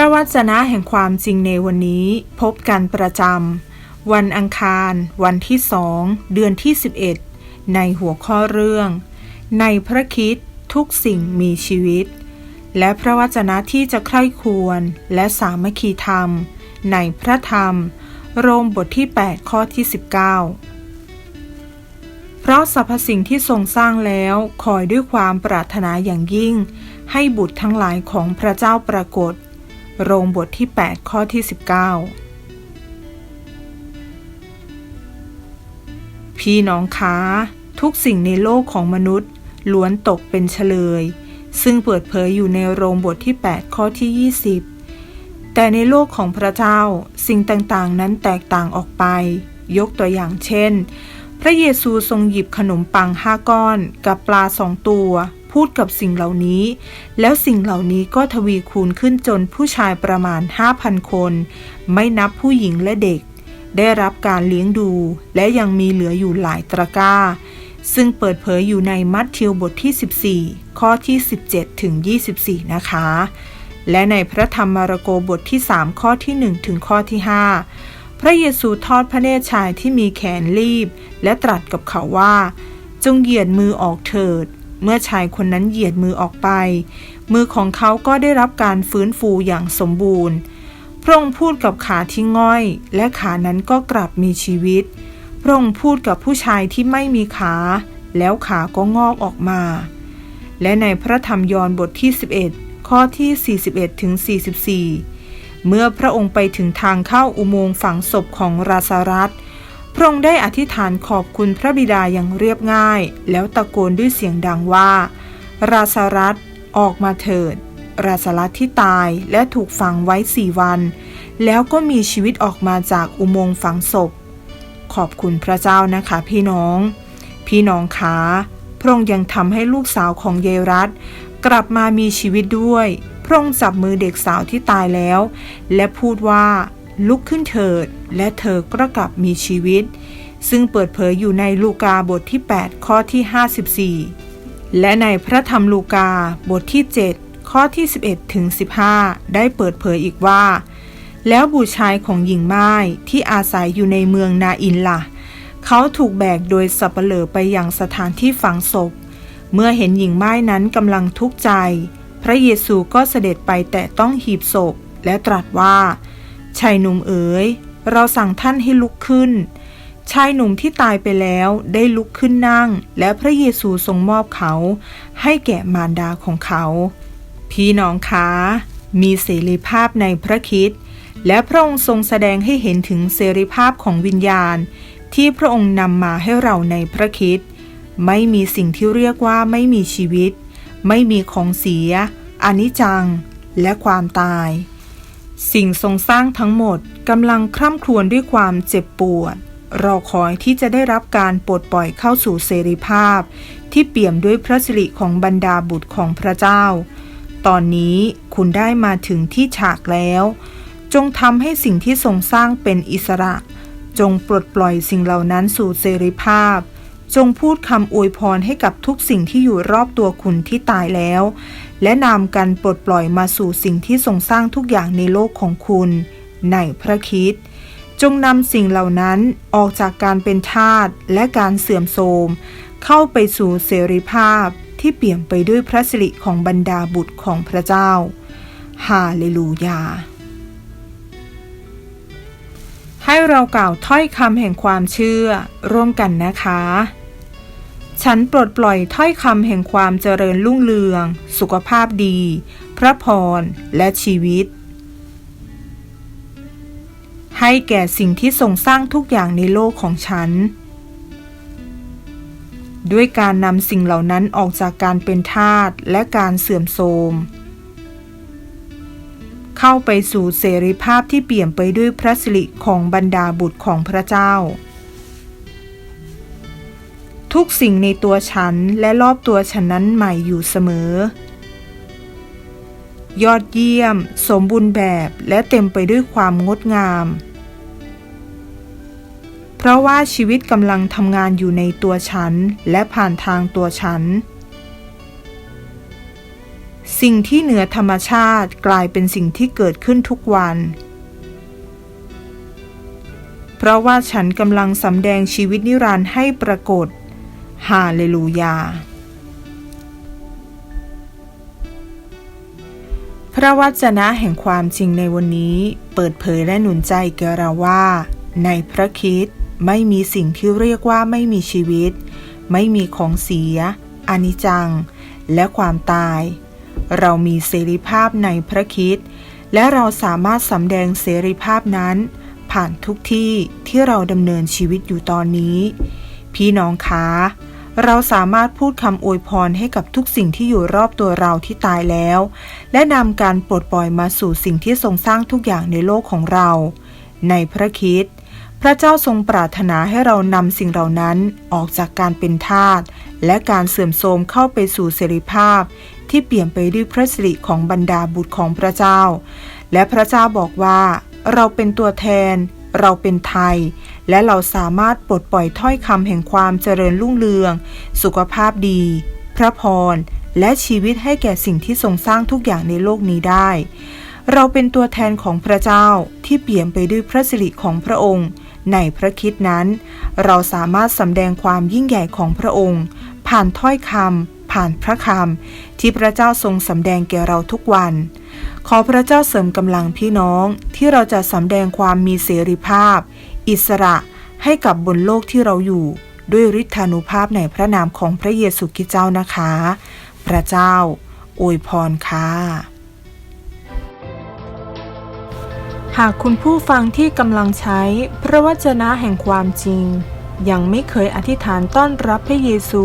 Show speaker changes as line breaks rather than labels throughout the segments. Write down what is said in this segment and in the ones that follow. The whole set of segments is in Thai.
พระวจนะแห่งความจริงในวันนี้พบกันประจำวันอังคาร วันที่สองเดือนที่ 11 ในหัวข้อเรื่อง ในพระคิดทุกสิ่งมีชีวิต และพระวจนะที่จะใคร่ควรและสามัคคีธรรม ในพระธรรม โรมบทที่ 8 ข้อที่ 19 เพราะสรรพสิ่งที่ทรงสร้างแล้วคอยด้วยความปรารถนาอย่างยิ่ง ให้บุตรทั้งหลายของพระเจ้าปรากฏ โรงบทที่ 8 ข้อที่ 19 พี่น้องคะทุกสิ่งในโลกของมนุษย์ ล้วนตกเป็นเฉลย ซึ่งเปิดเผยอยู่ในโรงบทที่ 8 ข้อที่ 20 แต่ในโลกของพระเจ้าสิ่งต่างๆ นั้นแตกต่างออกไป ยกตัวอย่างเช่น พระเยซูทรงหยิบขนมปังห้าก้อนกับปลาสองตัว พูดกับสิ่งเหล่านี้ แล้วสิ่งเหล่านี้ก็ทวีคูณขึ้นจนผู้ชายประมาณ 5,000 คน ไม่นับผู้หญิงและเด็ก ได้รับการเลี้ยงดู และยังมีเหลืออยู่หลายตะกร้า ซึ่งเปิดเผยอยู่ในมัทธิวบทที่ 14 ข้อที่ 17 ถึง 24 นะคะ และในพระธรรมมาระโกบทที่ 3 ข้อที่ 1 ถึงข้อที่ 5 พระเยซูทอดพระเนตรชายที่มีแขนรีบ และตรัสกับเขาว่า จงเหยียดมือออกเถิด เมื่อชายคนนั้นเหยียดมือออกไป มือของเขาก็ได้รับการฟื้นฟูอย่างสมบูรณ์ พระองค์พูดกับขาที่ง่อย และขานั้นก็กลับมีชีวิต พระองค์พูดกับผู้ชายที่ไม่มีขา แล้วขาก็งอกออกมา และในพระธรรมยอห์นบทที่ 11 ข้อที่ 41ถึง44 เมื่อพระองค์ไปถึงทางเข้าอุโมงค์ฝังศพของราซารัส พระองค์ได้อธิษฐานขอบคุณพระบิดาอย่างเรียบง่าย แล้วตะโกนด้วยเสียงดังว่า ราซารัสออกมาเถิด ราซารัสที่ตายและถูกฝังไว้สี่วัน แล้วก็มีชีวิตออกมาจากอุโมงค์ฝังศพ ขอบคุณพระเจ้านะคะพี่น้อง พี่น้องคะพระองค์ยังทำให้ลูกสาวของเยรัตกลับมามีชีวิตด้วย พระองค์จับมือเด็กสาวที่ตายแล้ว และพูดว่า ลุกขึ้นเถิด และเธอก็กลับมีชีวิต ซึ่งเปิดเผยอยู่ในลูกาบทที่ 8 ข้อที่ 54 และในพระธรรมลูกาบทที่ 7 ข้อที่ 11ถึง15 ได้เปิดเผยอีกว่า แล้วบุตรชายของหญิงไม้ที่อาศัยอยู่ในเมืองนาอินละ่ะ เขาถูกแบกโดยสับเปลอไปยังสถานที่ฝังศพ เมื่อเห็นหญิงไม้นั้นกำลังทุกข์ใจ พระเยซูก็เสด็จไปแต่ต้องหีบศพและตรัสว่า ชายหนุ่มเอ๋ย เราสั่งท่านให้ลุกขึ้น ชายหนุ่มที่ตายไปแล้วได้ลุกขึ้นนั่ง และพระเยซูทรงมอบเขา ให้แก่มารดาของเขา พี่น้องคะมีเสรีภาพในพระคิดและพระองค์ทรงแสดงให้เห็นถึงเสรีภาพของวิญญาณ ที่พระองค์นำมาให้เราในพระคิดไม่มีสิ่งที่เรียกว่าไม่มีชีวิต ไม่มีของเสียอนิจจัง และความตาย สิ่งทรงสร้างทั้งหมดกำลังคร่ำครวญด้วยความเจ็บปวด รอคอยที่จะได้รับการปลดปล่อยเข้าสู่เสรีภาพ ที่เปี่ยมด้วยพระสิริของบรรดาบุตรของพระเจ้า ตอนนี้คุณได้มาถึงที่ฉากแล้ว จงทำให้สิ่งที่ทรงสร้างเป็นอิสระ จงปลดปล่อยสิ่งเหล่านั้นสู่เสรีภาพ จงพูดคำอวยพรให้กับทุกสิ่งที่อยู่รอบตัวคุณที่ตายแล้ว และนำกันปลดปล่อยมาสู่สิ่งที่ทรงสร้างทุกอย่างในโลกของคุณ ในพระคิดจงนำสิ่งเหล่านั้นออกจากการเป็นทาสและการเสื่อมโทรม เข้าไปสู่เสรีภาพที่เปี่ยมไปด้วยพระสิริของบรรดาบุตรของพระเจ้า ฮาเลลูยา ให้เรากล่าวถ้อยคำแห่งความเชื่อร่วมกันนะคะ ฉันปลดปล่อยถ้อยคำแห่งความเจริญรุ่งเรือง สุขภาพดี พระพร และชีวิต ให้แก่สิ่งที่ทรงสร้างทุกอย่างในโลกของฉัน ด้วยการนำสิ่งเหล่านั้นออกจากการเป็นทาสและการเสื่อมโทรม เข้าไปสู่เสรีภาพที่เปี่ยมไปด้วยพระสิริของบรรดาบุตรของพระเจ้า ทุกสิ่งในตัวฉันและรอบตัวฉันนั้นใหม่อยู่เสมอ ยอดเยี่ยม สมบูรณ์แบบและเต็มไปด้วยความงดงาม เพราะว่าชีวิตกำลังทำงานอยู่ในตัวฉันและผ่านทางตัวฉัน สิ่งที่เหนือธรรมชาติกลายเป็นสิ่งที่เกิดขึ้นทุกวันเพราะว่าฉันกำลังสำแดงชีวิตนิรันดร์ให้ปรากฏ ฮาเลลูยา พระวจนะแห่งความจริงในวันนี้ เปิดเผยและหนุนใจแก่เราว่า ในพระคิดไม่มีสิ่งที่เรียกว่าไม่มีชีวิต ไม่มีของเสีย อนิจจัง และความตาย เรามีเสรีภาพในพระคิดและเราสามารถสำแดงเสรีภาพนั้น ผ่านทุกที่ที่เราดำเนินชีวิตอยู่ตอนนี้ พี่น้องคะ เราสามารถพูดคำอวยพรให้กับทุกสิ่งที่อยู่รอบตัวเราที่ตายแล้ว และนำการปลดปล่อยมาสู่สิ่งที่ทรงสร้างทุกอย่างในโลกของเรา ในพระคิดพระเจ้าทรงปรารถนาให้เรานำสิ่งเหล่านั้นออกจากการเป็นทาสและการเสื่อมโทรมเข้าไปสู่เสรีภาพ ที่เปลี่ยนไปด้วยพระสิริของบรรดาบุตรของพระเจ้า และพระเจ้าบอกว่า เราเป็นตัวแทน เราเป็นไทย และเราสามารถปลดปล่อยถ้อยคำแห่งความเจริญรุ่งเรือง สุขภาพดี พระพร และชีวิตให้แก่สิ่งที่ทรงสร้างทุกอย่างในโลกนี้ได้ เราเป็นตัวแทนของพระเจ้าที่เปี่ยมไปด้วยพระสิริของพระองค์ ในพระคิดนั้น เราสามารถสำแดงความยิ่งใหญ่ของพระองค์ ผ่านถ้อยคำ ผ่านพระคำที่พระเจ้าทรงสำแดงแก่เราทุกวัน ขอพระเจ้าเสริมกำลังพี่น้องที่เราจะสำแดงความมีเสรีภาพ อิสระให้กับบนโลกที่เราอยู่ ด้วยฤทธานุภาพในพระนามของพระเยซูคริสต์เจ้านะคะ พระเจ้า อวยพรค่ะ หากคุณผู้ฟังที่กำลังใช้พระวจนะแห่งความจริง ยังไม่เคยอธิษฐานต้อนรับพระเยซู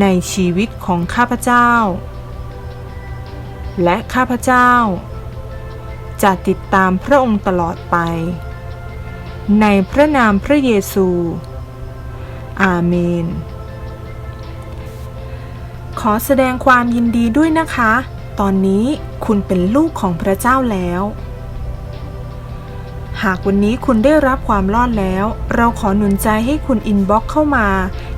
ในชีวิตของข้าพเจ้า และข้าพเจ้า จะติดตามพระองค์ตลอดไป ในพระนามพระเยซู อาเมน ขอแสดงความยินดีด้วยนะคะ ตอนนี้คุณเป็นลูกของพระเจ้าแล้วหากวันนี้คุณได้รับความรอดแล้ว เราขอหนุนใจให้คุณอินบ็อกเข้ามา